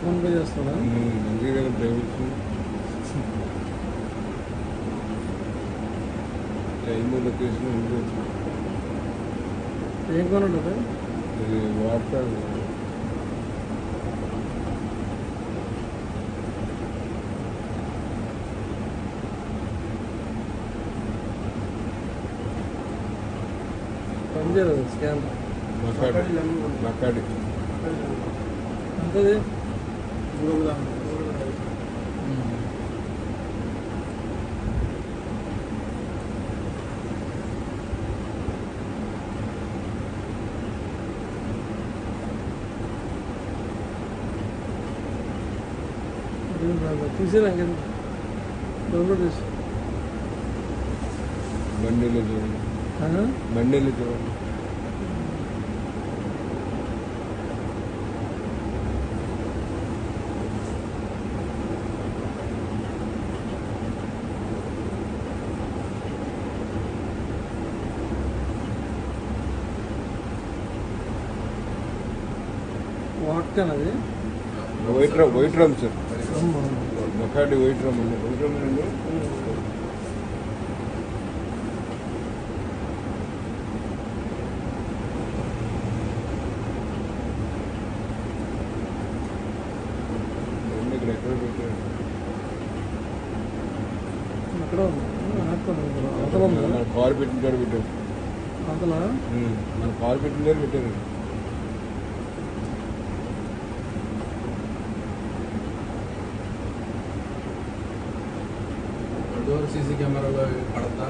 PhonePe చేస్తాడా? మంచిగా కదా డ్రైవర్స్ టైం లొకేషన్ ఏం కొనుంటుంది ఇది వాటర్ పనిచేయదు స్కాన్ మకాడి మకాడి. ఎంతది? తీసేనా ఇంకేం డౌన్లోడ్ చేసి. బండిలో చూడండి బండిలో చూడండి వాట్కాన్ అది? White rum white rum sir. మకాడి white rum అండి వైట్ రమ్ అండి కార్ పెట్టిన కాడ పెట్టారు. మన కార్ పెట్టిన దగ్గర పెట్టారు. दो सीसी कैमरा पड़ता